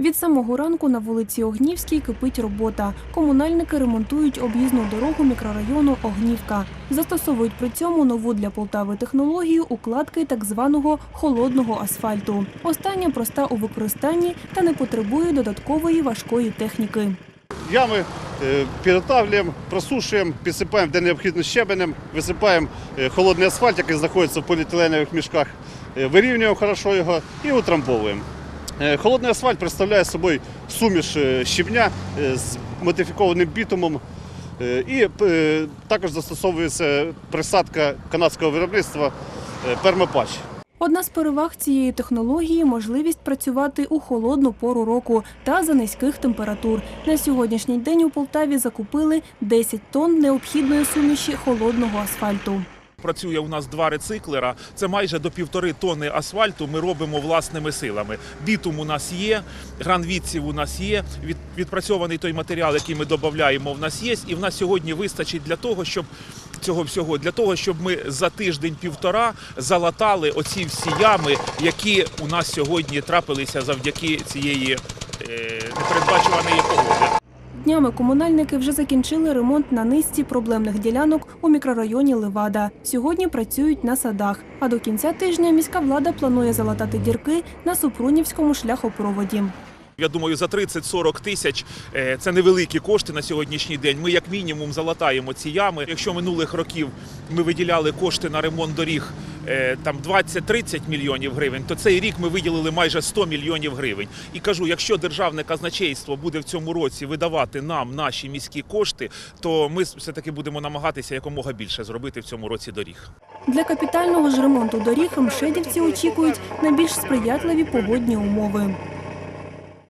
Від самого ранку на вулиці Огнівській кипить робота. Комунальники ремонтують об'їзну дорогу мікрорайону Огнівка. Застосовують при цьому нову для Полтави технологію укладки так званого холодного асфальту. Остання проста у використанні та не потребує додаткової важкої техніки. Ями е, підготавлюємо, просушуємо, підсипаємо де необхідно щебенем, висипаємо е, холодний асфальт, який знаходиться в поліетиленових мішках, е, вирівнюємо хорошо його і утрамбовуємо. Е, Холодний асфальт представляє собою суміш е, щебня е, з модифікованим бітумом. І також застосовується присадка канадського виробництва пермопач. Одна з переваг цієї технології можливість працювати у холодну пору року та за низьких температур. На сьогоднішній день у Полтаві закупили 10 тонн необхідної суміші холодного асфальту. Працює у нас два рециклера. Це майже до півтори тонни асфальту. Ми робимо власними силами. Бітум у нас є, гранвідсів у нас є. Відпрацьований той матеріал, який ми додаємо, в нас є. І в нас сьогодні вистачить для того, щоб цього всього для того, щоб ми за тиждень-півтора залатали оці всі ями, які у нас сьогодні трапилися завдяки цієї е, непередбачуваної погоди. Днями комунальники вже закінчили ремонт на низці проблемних ділянок у мікрорайоні Левада. Сьогодні працюють на садах. А до кінця тижня міська влада планує залатати дірки на Супрунівському шляхопроводі. Я думаю, за 30-40 тисяч е, це невеликі кошти на сьогоднішній день. Ми як мінімум залатаємо ці ями. Якщо минулих років ми виділяли кошти на ремонт доріг там 20-30 мільйонів гривень, то цей рік ми виділили майже 100 мільйонів гривень. І кажу, якщо державне казначейство буде в цьому році видавати нам наші міські кошти, то ми все таки будемо намагатися якомога більше зробити в цьому році доріг. Для капітального ж ремонту доріг мшедівці очікують на більш сприятливі погодні умови.